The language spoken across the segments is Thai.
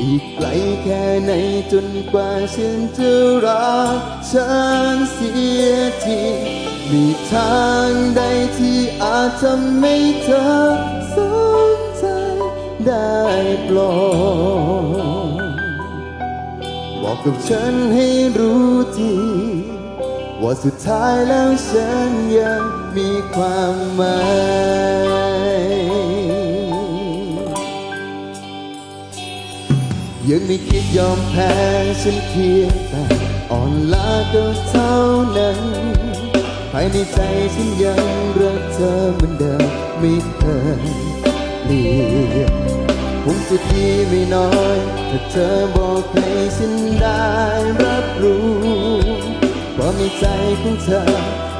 อีกไกลแค่ไหนจนกว่าฉันจะรักฉันเสียทีมีทางใดที่อาจทำให้เธอสนใจได้ปรดบอกกับฉันให้รู้ทีว่าสุดท้ายแล้วฉันยังมีความหมาย ยังไม่คิดยอมแพ้ฉันเพียงแต่อ่อนล้าก็เท่านั้นภายในใจฉันยังรักเธอเหมือนเดิมไม่เคยเปลี่ยนคงจะดีไม่น้อยถ้าเธอบอกให้ฉันได้รับรู้ว่ามีใจของเธอ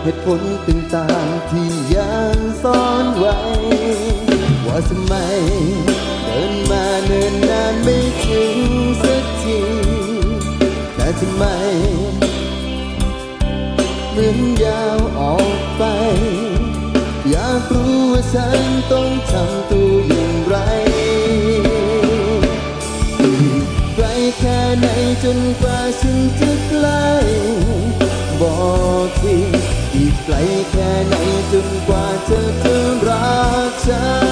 เหตุผลต่างๆที่ยังซ่อนไว้ ว่าทำไม เหมือนยาวออกไป อยากรู้ว่าฉันต้องทำตัวอย่างไรไกลแค่ไหนจนกว่าฉันจะใกล้บอกทีอีกไกลแค่ไหนจนกว่าเธอจะรักฉัน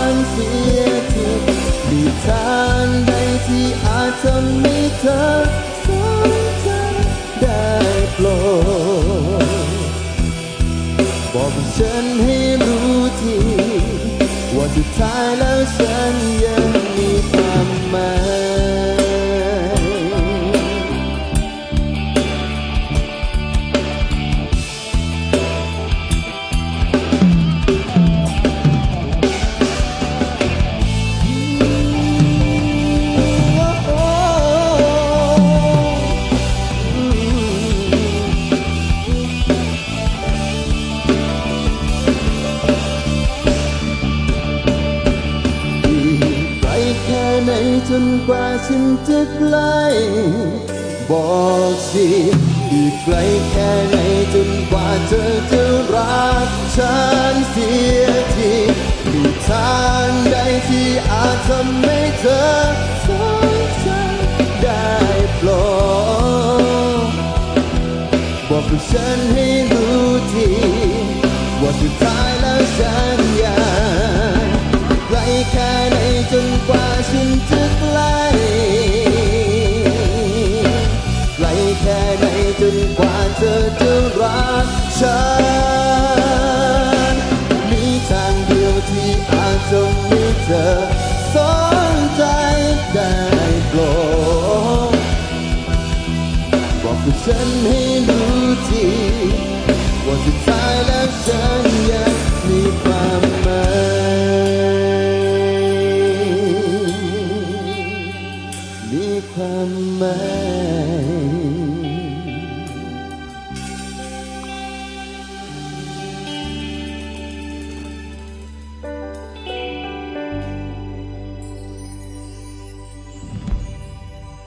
ฉันให้รู้ทีว่าสุดท้ายแล้วฉันยังมีความหมาย นจนกว่าฉันจะใกล้บอกสิอีกไกลแค่ไหนจนกว่าเธอจะรักฉันเสียทีมีทางใดที่อาจทำให้เธอสนใจได้โปรดบอกกับฉันให้รู้ นจนกว่าเธอจะรักฉัน มีทางเดียวที่อาจจะมีเธอสนใจได้โปรดบอกกับฉันให้รู้ทีว่าสุดท้ายแล้วฉั